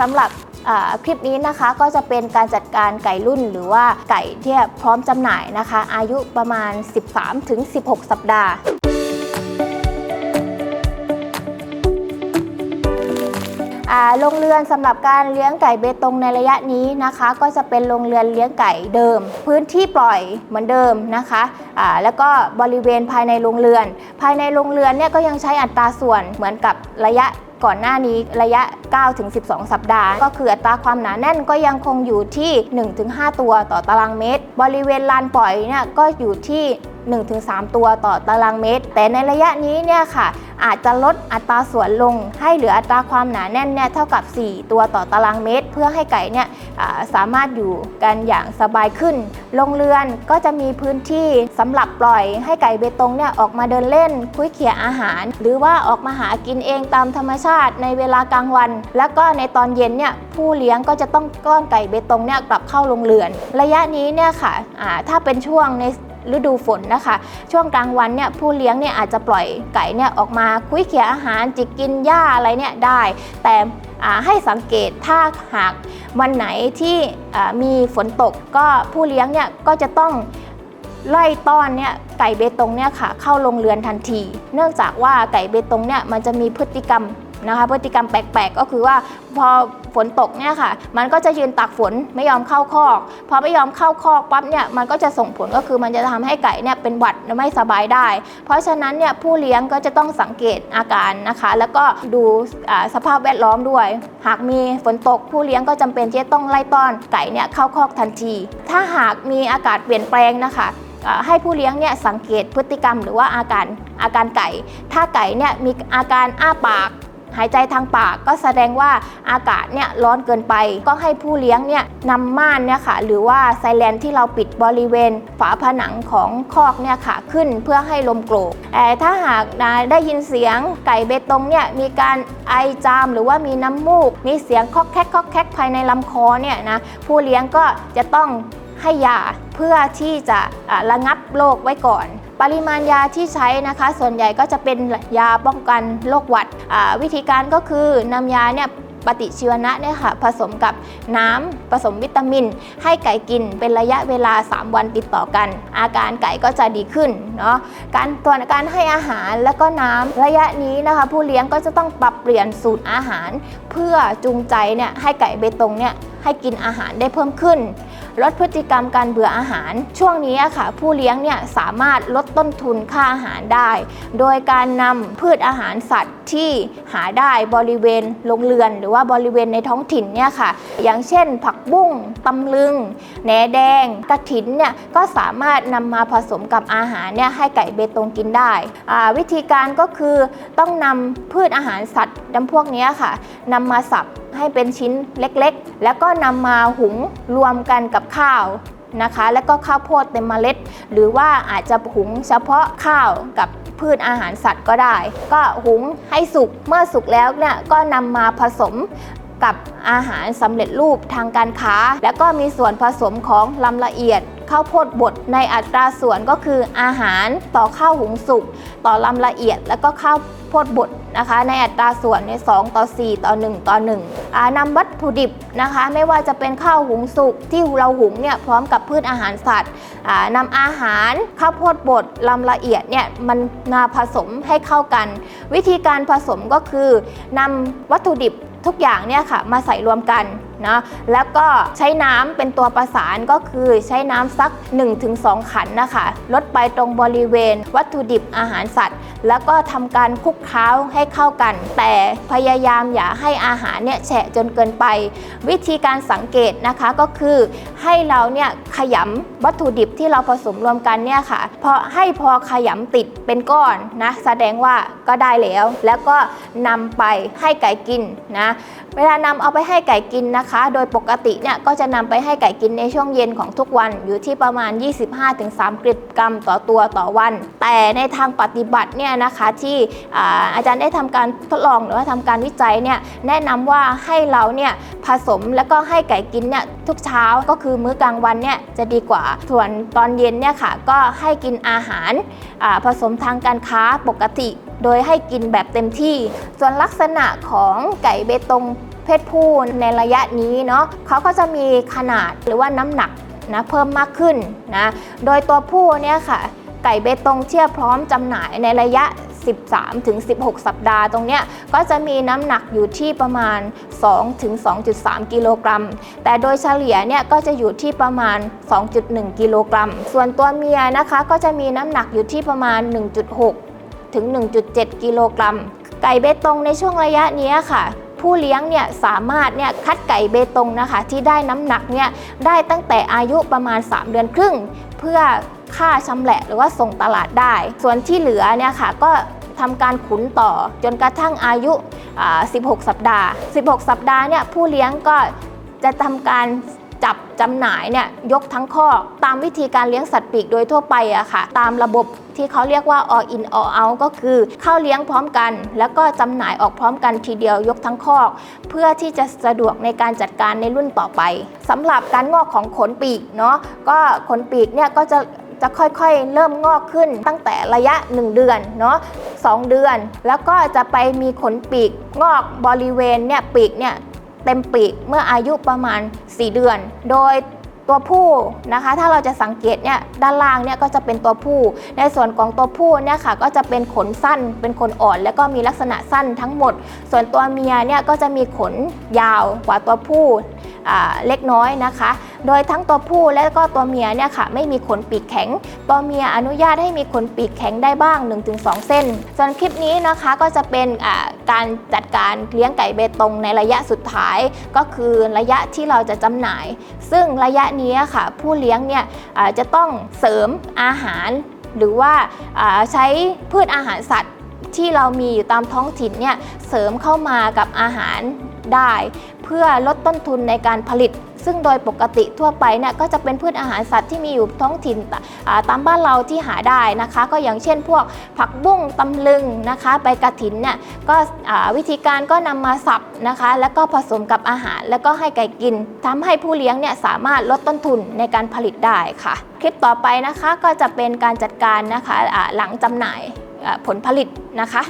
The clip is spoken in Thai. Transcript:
สำหรับคลิปนี้นะคะก็จะเป็นการจัดการไก่รุ่นหรือว่าไก่ที่พร้อมจำหน่ายนะคะ อายุประมาณ 13-16 สัปดาห์โรงเรือนสำหรับการเลี้ยงไก่เบตงในระยะนี้นะคะ ก็จะเป็นโรงเรือนเลี้ยงไก่เดิม พื้นที่ปล่อยเหมือนเดิมนะคะแล้วก็บริเวณภายในโรงเรือน ภายในโรงเรือนเนี่ยก็ยังใช้อัตราส่วนเหมือนกับระยะ ก่อนหน้านี้ระยะ 9-12 สัปดาห์ ก็คืออัตราความหนาแน่นก็ยังคงอยู่ที่ 1-5 ตัวต่อตารางเมตร บริเวณลานปล่อยเนี่ยก็อยู่ที่ 1-3 ตัวต่อตารางเมตร แต่ในระยะนี้เนี่ยค่ะ อาจจะลดอัตราส่วนลง ให้เหลืออัตราความหนาแน่นเนี่ยเท่ากับ 4 ตัวต่อตารางเมตร เพื่อให้ไก่เนี่ยสามารถอยู่กันอย่างสบายขึ้นโรงเรือนก็จะมีพื้นที่สำหรับปล่อยให้ไก่เบตงเนี่ยออกมาเดินเล่น คุยเขี่ยอาหาร หรือว่าออกมาหากินเองตามธรรมชาติในเวลากลางวัน แล้วก็ในตอนเย็นเนี่ยผู้เลี้ยงก็จะต้องก้อนไก่เบตงเนี่ยกลับเข้าโรงเรือน ระยะนี้เนี่ยค่ะอ่าถ้าเป็นช่วงใน ฤดูฝนนะคะ ช่วงกลางวันเนี่ยผู้เลี้ยงเนี่ยอาจจะปล่อยไก่เนี่ยออกมาคุยเขี่ยอาหารจิกกินหญ้าอะไรเนี่ยได้ แต่ให้สังเกตถ้าหากวันไหนที่มีฝนตกก็ผู้เลี้ยงเนี่ยก็จะต้องไล่ต้อนเนี่ยไก่เบตงเนี่ยค่ะเข้าโรงเรือนทันที เนื่องจากว่าไก่เบตงเนี่ยมันจะมีพฤติกรรม นะคะพฤติกรรมแปลกๆ ก็คือว่าพอฝนตกเนี่ยค่ะ มันก็จะยืนตากฝนไม่ยอมเข้าคอกพอไม่ยอมเข้าคอกปั๊บเนี่ยมันก็จะส่งผลก็คือมันจะทำให้ไก่เนี่ยเป็นหวัดไม่สบายได้ เพราะฉะนั้นเนี่ยผู้เลี้ยงก็จะต้องสังเกตอาการนะคะ แล้วก็ดูสภาพแวดล้อมด้วย หากมีฝนตกผู้เลี้ยงก็จำเป็นที่จะต้องไล่ต้อนไก่เนี่ยเข้าคอกทันที ถ้าหากมีอากาศเปลี่ยนแปลงนะคะให้ผู้เลี้ยงเนี่ยสังเกตพฤติกรรมหรือว่าอาการอาการไก่ ถ้าไก่เนี่ยมีอาการอ้าปาก หายใจทางปากก็แสดงว่าอากาศเนี่ยร้อนเกินไป ก็ให้ผู้เลี้ยงเนี่ยนำม่านเนี่ยค่ะหรือว่าไซแลนที่เราปิดบริเวณ ฝาผนังของคอกเนี่ยค่ะขึ้นเพื่อให้ลมโกรกแต่ถ้าหากนะได้ยินเสียงไก่เบตงเนี่ยมีการไอจามหรือว่ามีน้ำมูก มีเสียงคอกแคกคอกแคกภายในลำคอเนี่ยนะผู้เลี้ยงก็จะต้องให้ยาเพื่อที่จะอ่าระงับโรคไว้ก่อน ปริมาณยาที่ใช้นะคะ ส่วนใหญ่ก็จะเป็นยาป้องกันโรคหวัดวิธีการก็คือนำยาเนี่ยปฏิชีวนะเนี่ยค่ะผสมกับน้ำผสมวิตามิน ให้ไก่กินเป็นระยะเวลา 3 วันติดต่อกัน อาการไก่ก็จะดีขึ้นเนาะการตัวการให้อาหารแล้วก็น้ำระยะนี้นะคะ ผู้เลี้ยงก็จะต้องปรับเปลี่ยนสูตรอาหาร เพื่อจูงใจเนี่ยให้ไก่เบตงเนี่ยให้กินอาหารได้เพิ่มขึ้น ลดพฤติกรรมการเบื่ออาหาร ช่วงนี้ค่ะ ผู้เลี้ยงเนี่ยสามารถลดต้นทุนค่าอาหารได้ โดยการนำพืชอาหารสัตว์ที่หาได้บริเวณโรงเรือน หรือว่าบริเวณในท้องถิ่นเนี่ยค่ะ อย่างเช่น ผักบุ้งตำลึงแหนแดง กระถินเนี่ยก็สามารถนำมาผสมกับอาหารเนี่ยให้ไก่เบตงกินได้ วิธีการก็คือต้องนำพืชอาหารสัตว์ จำพวกนี้ค่ะนำมาสับให้เป็นชิ้นเล็กๆ แล้วก็นำมาหุงรวมกันกับข้าวนะคะ แล้วก็ข้าวโพดเต็มเมล็ด หรือว่าอาจจะหุงเฉพาะข้าวกับพืชอาหารสัตว์ก็ได้ ก็หุงให้สุกเมื่อสุกแล้วเนี่ยก็นำมาผสมกับอาหารสำเร็จรูปทางการค้า แล้วก็มีส่วนผสมของลำละเอียด ข้าวโพดบดในอัตราส่วนก็คืออาหารต่อข้าวหุงสุก ต่อลำละเอียด แล้วก็ข้าวโพดบดนะคะ ในอัตราส่วนใน 2 ต่อ 4 ต่อ 1 ต่อ1อ่านำวัตถุดิบนะคะ ไม่ว่าจะเป็นข้าวหุงสุกที่เราหุงเนี่ยพร้อมกับพืชอาหารสัตว์อ่านำอาหารข้าวโพดบดลำละเอียดเนี่ยมันมาผสมให้เข้ากัน วิธีการผสมก็คือนำวัตถุดิบทุกอย่างเนี่ยค่ะมาใส่รวมกัน นะแล้วก็ใช้น้ำเป็นตัวประสานก็คือใช้น้ำสัก 1-2 ขันนะคะลดไปตรงบริเวณ วัตถุดิบอาหารสัตว์ แล้วก็ทำการคลุกเคล้าให้เข้ากัน แต่พยายามอย่าให้อาหารเนี่ยแฉะจนเกินไป วิธีการสังเกตนะคะก็คือให้เราเนี่ยขยำวัตถุดิบที่เราผสมรวมกันเนี่ยค่ะพอให้พอขยำติดเป็นก้อนนะแสดงว่าก็ได้แล้ว แล้วก็นำไปให้ไก่กินนะเวลานำเอาไปให้ไก่กินนะคะโดยปกติเนี่ยก็จะนำไปให้ไก่กินในช่วงเย็นของทุกวันอยู่ที่ประมาณ 25-3 กรดกรัมต่อตัวต่อวัน แต่ในทางปฏิบัติเนี่ยนะคะที่อาอาจารย์ได้ทำการทดลองหรือว่าทำการวิจัยเนี่ยแนะนำว่าให้เราเนี่ยผสมแล้วก็ให้ไก่กินเนี่ยทุกเช้าก็คือมื้อกลางวันเนี่ยจะดีกว่าส่วนตอนเย็นเนี่ยค่ะก็ให้กินอาหาราผสมทางการค้าปกติ โดยให้กินแบบเต็มที่ ส่วนลักษณะของไก่เบตง เพศผู้ในระยะนี้เนาะเขาก็จะมีขนาดหรือว่าน้ำหนักนะเพิ่มมากขึ้นนะโดยตัวผู้เนี่ยค่ะไก่เบตงเทียพร้อมจำหน่ายในระยะ 13ถึง16 สัปดาห์ตรงเนี้ยก็จะมีน้ำหนักอยู่ที่ประมาณ2ถึง2.3 กิโลกรัม แต่โดยเฉลี่ยเนี่ยก็จะอยู่ที่ประมาณ 2.1 กิโลกรัม ส่วนตัวเมียนะคะก็จะมีน้ำหนักอยู่ที่ประมาณ 1.6 ถึง 1.7 กิโลกรัม ไก่เบตงในช่วงระยะนี้ค่ะ ผู้เลี้ยงเนี่ยสามารถเนี่ยคัดไก่เบตงนะคะ ที่ได้น้ำหนักเนี่ยได้ตั้งแต่อายุประมาณ 3 เดือนครึ่ง เพื่อค่าชำแหละหรือว่าส่งตลาดได้ ส่วนที่เหลือเนี่ยค่ะก็ทำการขุนต่อจนกระทั่งอายุอ่า16 สัปดาห์ 16 สัปดาห์เนี่ยผู้เลี้ยงก็จะทำการ จับจำหน่ายเนี่ยยกทั้งข้อตามวิธีการเลี้ยงสัตว์ปีกโดยทั่วไปอะค่ะ ตามระบบที่เขาเรียกว่า all in all out ก็คือเข้าเลี้ยงพร้อมกัน แล้วก็จำหน่ายออกพร้อมกันทีเดียวยกทั้งคอก เพื่อที่จะสะดวกในการจัดการในรุ่นต่อไปสำหรับการงอกของขนปีกเนาะก็ขนปีกเนี่ยก็จะจะค่อยๆ เริ่มงอกขึ้นตั้งแต่ระยะ 1 เดือนเนาะ2เดือน แล้วก็จะไปมีขนปีกงอกบริเวณเนี่ยปีกเนี่ย เต็มปีกเมื่ออายุประมาณ 4 เดือน โดยตัวผู้นะคะ ถ้าเราจะสังเกตเนี่ยด้านล่างเนี่ยก็จะเป็นตัวผู้ ในส่วนของตัวผู้เนี่ยค่ะก็จะเป็นขนสั้น เป็นขนอ่อน แล้วก็มีลักษณะสั้นทั้งหมด ส่วนตัวเมียเนี่ยก็จะมีขนยาวกว่าตัวผู้ เล็กน้อยนะคะ โดยทั้งตัวผู้และก็ตัวเมียเนี่ยค่ะไม่มีขนปีกแข็ง ตัวเมียอนุญาตให้มีขนปีกแข็งได้บ้าง 1-2 เส้น ส่วนคลิปนี้นะคะก็จะเป็นการจัดการเลี้ยงไก่เบตงในระยะสุดท้าย ก็คือระยะที่เราจะจำหน่าย ซึ่งระยะนี้ค่ะผู้เลี้ยงเนี่ยจะต้องเสริมอาหาร หรือว่าใช้พืชอาหารสัตว์ที่เรามีอยู่ตามท้องถิ่นเนี่ยเสริมเข้ามากับอาหารได้ พื่อลดต้นทุนในการผลิต ซึ่งโดยปกติทั่วไปเนี่ยก็จะเป็นพืชอาหารสัตว์ที่มีอยู่ท้องถิ่นตามบ้านเราที่หาได้นะคะ ก็อย่างเช่นพวกผักบุ้งตำลึงนะคะใบกระถินเนี่ยก็วิธีการก็นำมาสับนะคะ แล้วก็ผสมกับอาหาร แล้วก็ให้ไก่กินทำให้ผู้เลี้ยงเนี่ยสามารถลดต้นทุนในการผลิตได้ค่ะ คลิปต่อไปนะคะก็จะเป็นการจัดการนะคะหลังจำหน่ายผลผลิตนะคะ